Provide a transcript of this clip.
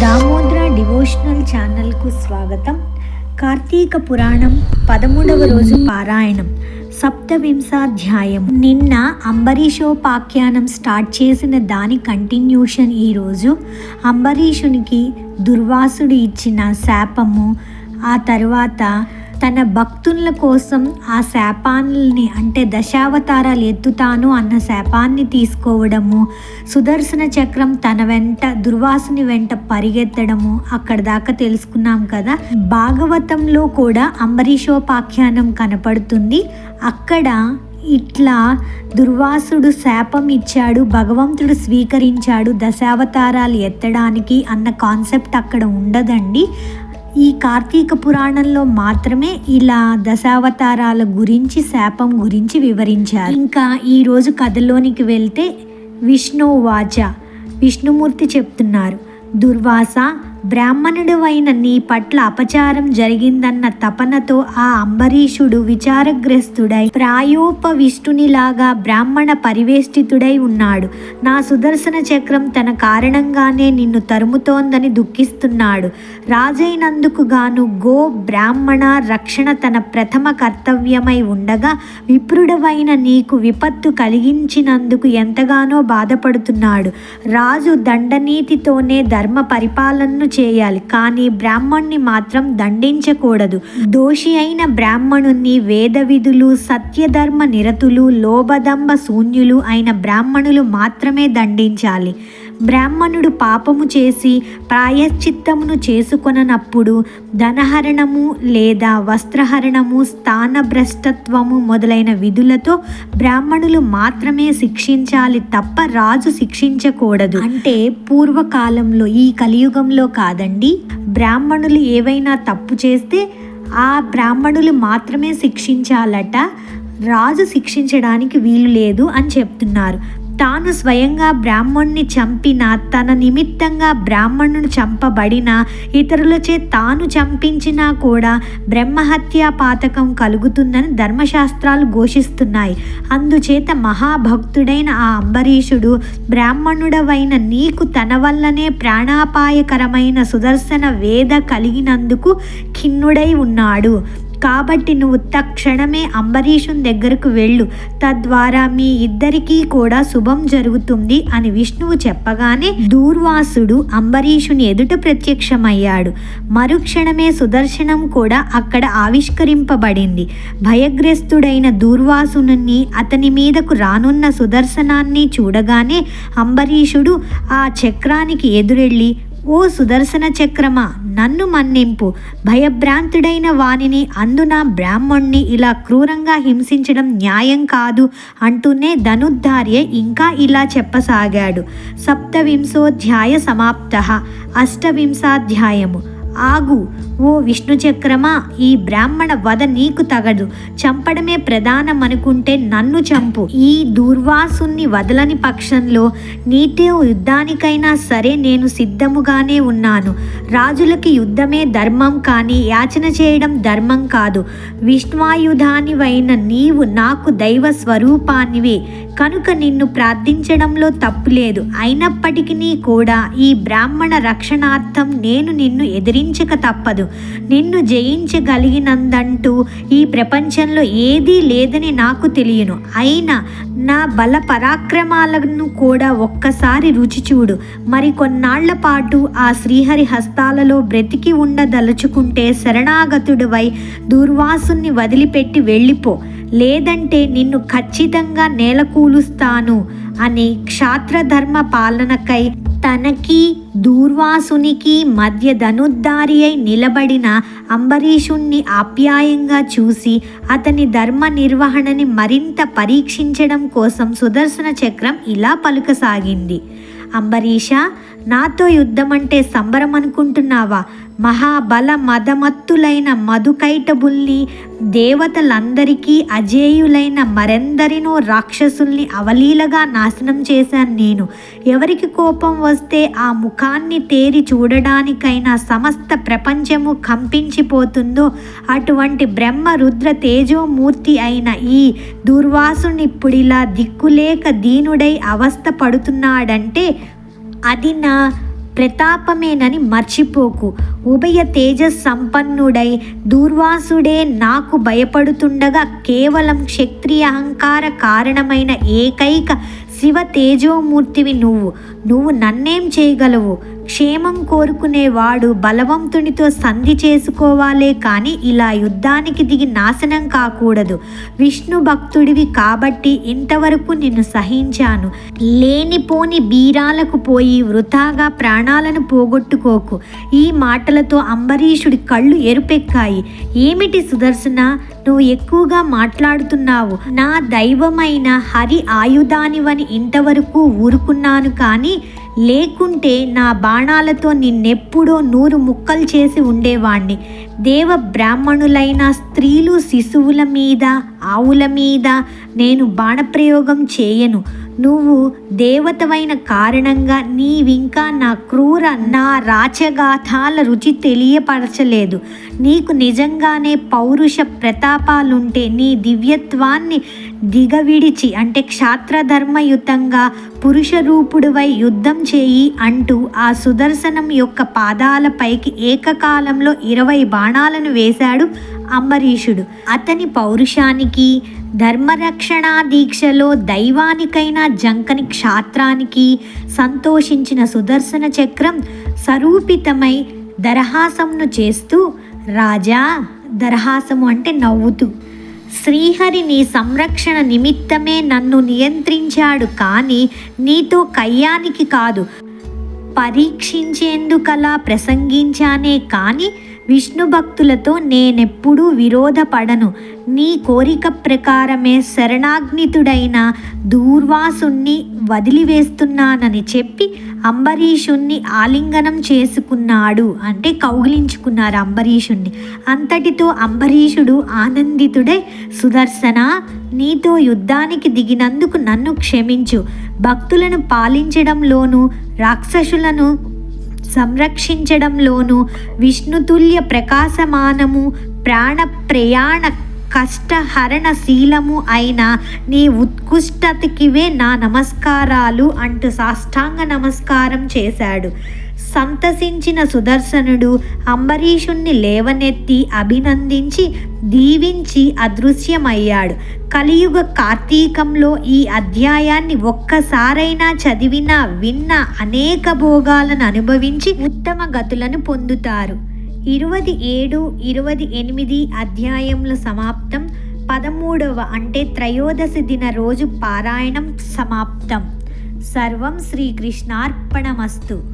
Damodra devotional ఛానల్కు స్వాగతం. కార్తీక పురాణం పదమూడవ రోజు పారాయణం. సప్తవింశాధ్యాయం. నిన్న అంబరీషోపాఖ్యానం స్టార్ట్ చేసిన దాని కంటిన్యూషన్ ఈరోజు అంబరీషునికి దుర్వాసుడు ఇచ్చిన శాపము ఆ తర్వాత తన భక్తుల కోసం ఆ శాపాన్ని అంటే దశావతారాలు ఎత్తుతాను అన్న శాపాన్ని తీసుకోవడము సుదర్శన చక్రం తన వెంట దుర్వాసుని వెంట పరిగెత్తడము అక్కడ దాకా తెలుసుకున్నాం కదా. భాగవతంలో కూడా అంబరీషోపాఖ్యానం కనపడుతుంది. అక్కడ ఇట్లా దుర్వాసుడు శాపం ఇచ్చాడు భగవంతుడు స్వీకరించాడు దశావతారాలు ఎత్తడానికి అన్న కాన్సెప్ట్ అక్కడ ఉండదండి. ఈ కార్తీక పురాణంలో మాత్రమే ఇలా దశావతారాల గురించి శాపం గురించి వివరించారు. ఇంకా ఈరోజు కథలోనికి వెళ్తే విష్ణు వాచ విష్ణుమూర్తి చెప్తున్నారు. దుర్వాస బ్రాహ్మణుడు అయిన నీ పట్ల అపచారం జరిగిందన్న తపనతో ఆ అంబరీషుడు విచారగ్రస్తుడై ప్రాయోపవిష్టునిలాగా బ్రాహ్మణ పరివేష్టితుడై ఉన్నాడు. నా సుదర్శన చక్రం తన కారణంగానే నిన్ను తరుముతోందని దుఃఖిస్తున్నాడు. రాజైనందుకు గాను గో బ్రాహ్మణ రక్షణ తన ప్రథమ కర్తవ్యమై ఉండగా విప్రుడవైన నీకు విపత్తు కలిగించినందుకు ఎంతగానో బాధపడుతున్నాడు. రాజు దండనీతితోనే ధర్మ పరిపాలనను చేయాలి. కానీ బ్రాహ్మణ్ణి మాత్రం దండించకూడదు. దోషి అయిన బ్రాహ్మణుణ్ణి వేదవిధులు సత్యధర్మ నిరతులు లోభదంబ శూన్యులు అయిన బ్రాహ్మణులు మాత్రమే దండించాలి. బ్రాహ్మణుడు పాపము చేసి ప్రాయశ్చిత్తమును చేసుకొననప్పుడు ధనహరణము లేదా వస్త్రహరణము స్థానభ్రష్టత్వము మొదలైన విధులతో బ్రాహ్మణులు మాత్రమే శిక్షించాలి తప్ప రాజు శిక్షించకూడదు. అంటే పూర్వకాలంలో ఈ కలియుగంలో కాదండి బ్రాహ్మణులు ఏవైనా తప్పు చేస్తే ఆ బ్రాహ్మణులు మాత్రమే శిక్షించాలట రాజు శిక్షించడానికి వీలు లేదు అని చెప్తున్నారు. తాను స్వయంగా బ్రాహ్మణ్ణి చంపిన తన నిమిత్తంగా బ్రాహ్మణుడు చంపబడిన ఇతరులచే తాను చంపించినా కూడా బ్రహ్మహత్యా పాతకం కలుగుతుందని ధర్మశాస్త్రాలు ఘోషిస్తున్నాయి. అందుచేత మహాభక్తుడైన ఆ అంబరీషుడు బ్రాహ్మణుడవైన నీకు తన వల్లనే ప్రాణాపాయకరమైన సుదర్శన వేద కలిగినందుకు ఖిన్నుడై ఉన్నాడు. కాబట్టి నువ్వు తక్షణమే అంబరీషుని దగ్గరకు వెళ్ళు. తద్వారా మీ ఇద్దరికీ కూడా శుభం జరుగుతుంది అని విష్ణువు చెప్పగానే దూర్వాసుడు అంబరీషుని ఎదుట ప్రత్యక్షమయ్యాడు. మరుక్షణమే సుదర్శనం కూడా అక్కడ ఆవిష్కరింపబడింది. భయగ్రస్తుడైన దూర్వాసుని అతని మీదకు రానున్న సుదర్శనాన్ని చూడగానే అంబరీషుడు ఆ చక్రానికి ఎదురెళ్ళి ఓ సుదర్శన చక్రమా నన్ను మన్నింపు. భయభ్రాంతుడైన వానిని అందున బ్రాహ్మణ్ణి ఇలా క్రూరంగా హింసించడం న్యాయం కాదు అంటూనే ధనుద్ధార్య ఇంకా ఇలా చెప్పసాగాడు. సప్తవింశోధ్యాయ సమాప్త. అష్టవింశాధ్యాయము. ఆగు ఓ విష్ణు చక్రమా ఈ బ్రాహ్మణ వధ నీకు తగదు. చంపడమే ప్రధానమనుకుంటే నన్ను చంపు. ఈ దూర్వాసుని వదలని పక్షంలో నీతో యుద్ధానికైనా సరే నేను సిద్ధముగానే ఉన్నాను. రాజులకి యుద్ధమే ధర్మం కానీ యాచన చేయడం ధర్మం కాదు. విష్ణువాయుధానివైన నీవు నాకు దైవ స్వరూపానివే. కనుక నిన్ను ప్రార్థించడంలో తప్పులేదు అయినప్పటికీ కూడా ఈ బ్రాహ్మణ రక్షణార్థం నేను నిన్ను ఎదిరించక తప్పదు. నిన్ను జయించగలిగినందంటూ ఈ ప్రపంచంలో ఏదీ లేదని నాకు తెలియను. అయినా నా బల పరాక్రమాలను కూడా ఒక్కసారి రుచి చూడు. మరి కొన్నాళ్ళ పాటు ఆ శ్రీహరి హస్తాలలో బ్రతికి ఉండదలుచుకుంటే శరణాగతుడివై దుర్వాసుని వదిలిపెట్టి వెళ్ళిపో. లేదంటే నిన్ను ఖచ్చితంగా నేలకూలుస్తాను అని క్షాత్రధర్మ పాలనకై తనకి దూర్వాసునికి మధ్య ధనుద్దారి అయి నిలబడిన అంబరీషుణ్ణి ఆప్యాయంగా చూసి అతని ధర్మ నిర్వహణని మరింత పరీక్షించడం కోసం సుదర్శన చక్రం ఇలా పలుకసాగింది. అంబరీష నాతో యుద్ధమంటే సంబరం అనుకుంటున్నావా? మహాబల మదమత్తులైన మధుకైటబుల్ని దేవతలందరికీ అజేయులైన మరెందరినో రాక్షసుల్ని అవలీలగా నాశనం చేశాను నేను. ఎవరికి కోపం వస్తే ఆ ముఖాన్ని తేరి చూడడానికైనా సమస్త ప్రపంచము కంపించిపోతుందో అటువంటి బ్రహ్మ రుద్ర తేజోమూర్తి అయిన ఈ దుర్వాసునిప్పుడిలా దిక్కులేక దీనుడై అవస్థ పడుతున్నాడంటే అది నా ప్రతాపమేనని మర్చిపోకు. ఉభయ తేజస్ సంపన్నుడై దూర్వాసుడే నాకు భయపడుతుండగా కేవలం క్షత్రియ అహంకార కారణమైన ఏకైక శివ తేజోమూర్తివి నువ్వు. నువ్వు నన్నేం చేయగలవు? క్షేమం కోరుకునేవాడు బలవంతునితో సంధి చేసుకోవాలే కానీ ఇలా యుద్ధానికి దిగి నాశనం కాకూడదు. విష్ణు భక్తుడివి కాబట్టి ఇంతవరకు నిన్ను సహించాను. లేనిపోని బీరాలకు పోయి వృథాగా ప్రాణాలను పోగొట్టుకోకు. ఈ మాటలతో అంబరీషుడి కళ్ళు ఎరుపెక్కాయి. ఏమిటి సుదర్శన? నువ్వు ఎక్కువగా మాట్లాడుతున్నావు. నా దైవమైన హరి ఆయుధానివని ఇంతవరకు ఊరుకున్నాను కానీ లేకుంటే నా బాణాలతో నిన్నెప్పుడో నూరు ముక్కలు చేసి ఉండేవాణ్ణి. దేవ బ్రాహ్మణులైన స్త్రీలు శిశువుల మీద ఆవుల మీద నేను బాణప్రయోగం చేయను. నువ్వు దేవతవైన కారణంగా నీవింకా నా క్రూర నా రాచగాథాల రుచి తెలియపరచలేదు. నీకు నిజంగానే పౌరుష ప్రతాపాలుంటే నీ దివ్యత్వాన్ని దిగవిడిచి అంటే క్షాత్రధర్మయుతంగా పురుష రూపుడువై యుద్ధం చేయి అంటూ ఆ సుదర్శనం యొక్క పాదాలపైకి ఏకకాలంలో ఇరవై బాణాలను వేశాడు అంబరీషుడు. అతని పౌరుషానికి ధర్మరక్షణా దీక్షలో దైవానికైన జంకని క్షాత్రానికి సంతోషించిన సుదర్శన చక్రం సరూపితమై దరహాసంను చేస్తూ రాజా దరహాసము అంటే నవ్వుతూ శ్రీహరి నీ సంరక్షణ నిమిత్తమే నన్ను నియంత్రించాడు కానీ నీతో కయ్యానికి కాదు. పరీక్షించేందుకలా ప్రసంగించానే కానీ విష్ణు భక్తులతో నేనెప్పుడూ విరోధపడను. నీ కోరిక ప్రకారమే శరణాగ్నితుడైన దూర్వాసుణ్ణి వదిలివేస్తున్నానని చెప్పి అంబరీషుణ్ణి ఆలింగనం చేసుకున్నాడు. అంటే కౌగిలించుకున్నారు అంబరీషుణ్ణి. అంతటితో అంబరీషుడు ఆనందితుడై సుదర్శన నీతో యుద్ధానికి దిగినందుకు నన్ను క్షమించు. భక్తులను పాలించడంలోనూ రాక్షసులను సంరక్షించడంలోనూ విష్ణుతుల్య ప్రకాశమానము ప్రాణ ప్రయాణ కష్టహరణ శీలము అయిన నీ ఉత్కృష్టతకివే నా నమస్కారాలు అంటూ సాష్టాంగ నమస్కారం చేశాడు. సంతసించిన సుదర్శనుడు అంబరీషుణ్ణి లేవనెత్తి అభినందించి దీవించి అదృశ్యమయ్యాడు. కలియుగ కార్తీకంలో ఈ అధ్యాయాన్ని ఒక్కసారైనా చదివినా విన్న అనేక భోగాలను అనుభవించి ఉత్తమ గతులను పొందుతారు. ఇరవది ఏడు ఇరవది ఎనిమిది అధ్యాయముల సమాప్తం పదమూడవ అంటే త్రయోదశి దిన రోజు పారాయణం సమాప్తం. సర్వం శ్రీకృష్ణార్పణమస్తు.